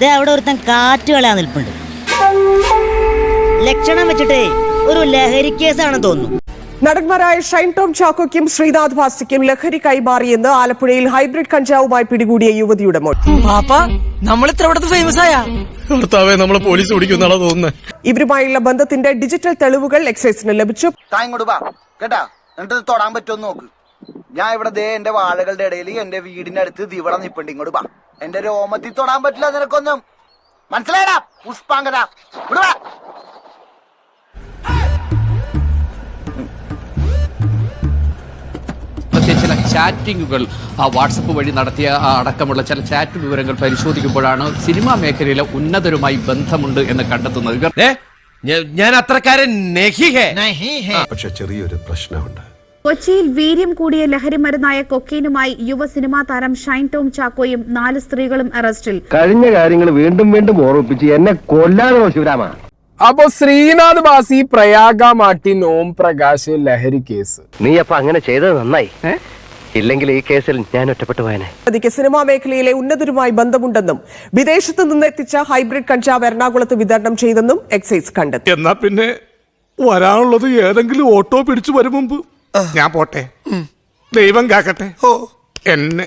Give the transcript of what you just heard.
ദേ അവിടെ ഒരുത്തൻ കാറ്റ് കളയാൻ നിൽപ്പുണ്ട്. ലക്ഷണം വെച്ചിട്ടേ ഒരു ലഹരി കേസാണെന്ന് തോന്നുന്നു. നടന്മാരായ ഷൈൻ ടോം ചാക്കോയ്ക്കും ശ്രീനാഥ് ഭാസിക്കും ലഹരി കൈമാറിയെന്ന് ആലപ്പുഴയിൽ ഹൈബ്രിഡ് കഞ്ചാവുമായി പിടികൂടിയ യുവതിയുടെ മോൾ. നമ്മൾ ഇത്ര ഫേമസ് ആയ? ഭർത്താവെ നമ്മളെ പോലീസ് പിടിക്കുന്നാണോ തോന്നുന്നത് ഇവരുമായുള്ള ബന്ധത്തിന്റെ ഡിജിറ്റൽ തെളിവുകൾ എക്സൈസിന് ലഭിച്ചു. കേട്ടാ? എന്നിട്ട് തൊടാൻ പറ്റുമോ നോക്ക്. ഞാൻ ഇവിടെ ദേ എന്റെ വാഴകളുടെ ഇടയിൽ എന്റെ വീടിന്റെ അടുത്ത് ദേ ഇവിടെ നിപ്പുണ്ട്. ഇങ്ങോട്ട് വാ. എന്റെ രോമത്തിൽ തൊടാൻ പറ്റില്ല നിനക്കൊന്നും. മനസ്സിലായടാ? പുഷ്പാങ്കത വിടുവാ. ചില ചാറ്റിങ്ങുകൾ ആ വാട്സപ്പ് വഴി നടത്തിയ ആ അടക്കമുള്ള ചില ചാറ്റ് വിവരങ്ങൾ പരിശോധിക്കുമ്പോഴാണ് സിനിമാ മേഖലയിലെ ഉന്നതരുമായി ബന്ധമുണ്ട് എന്ന് കണ്ടെത്തുന്നത്. ഞാൻ അത്രക്കാരൻ പക്ഷെ ചെറിയൊരു പ്രശ്നമുണ്ട്. കൊച്ചിയിൽ വീര്യം കൂടിയ ലഹരിമരുന്നായ കൊക്കൈനുമായി യുവ സിനിമാ താരം ഷൈൻ ടോം ചാക്കോയും നാല് സ്ത്രീകളും അറസ്റ്റിൽ. കഴിഞ്ഞ കാര്യങ്ങൾ വീണ്ടും വീണ്ടും ഓർമ്മിപ്പിച്ച് എന്നെ കൊല്ലാനോ ശിവരാമ. അപ്പൊ ശ്രീനാഥ് ബാസി പ്രയാഗ മാട്ടി ഓം പ്രകാശ് ലഹരി കേസ്. നീ അപ്പൊ അങ്ങനെ ചെയ്തത് നന്നായി. ഇല്ലെങ്കിൽ ഈ കേസിൽ ഞാൻ ഒറ്റപ്പെട്ടു പോയനെ. സിനിമാ മേഖലയിലെ ഉന്നതരുമായി ബന്ധമുണ്ടെന്നും വിദേശത്ത് നിന്നെത്തിച്ച ഹൈബ്രിഡ് കഞ്ചാവ് എറണാകുളത്ത് വിതരണം ചെയ്തെന്നും എക്സൈസ് കണ്ടെത്തി. എന്നാ പിന്നെ വരാനുള്ളത് ഏതെങ്കിലും ഓട്ടോ പിടിച്ചു വരും മുമ്പ്. ഞാൻ പോട്ടെ. ദൈവം കാക്കട്ടെ. ഓ. എന്നെ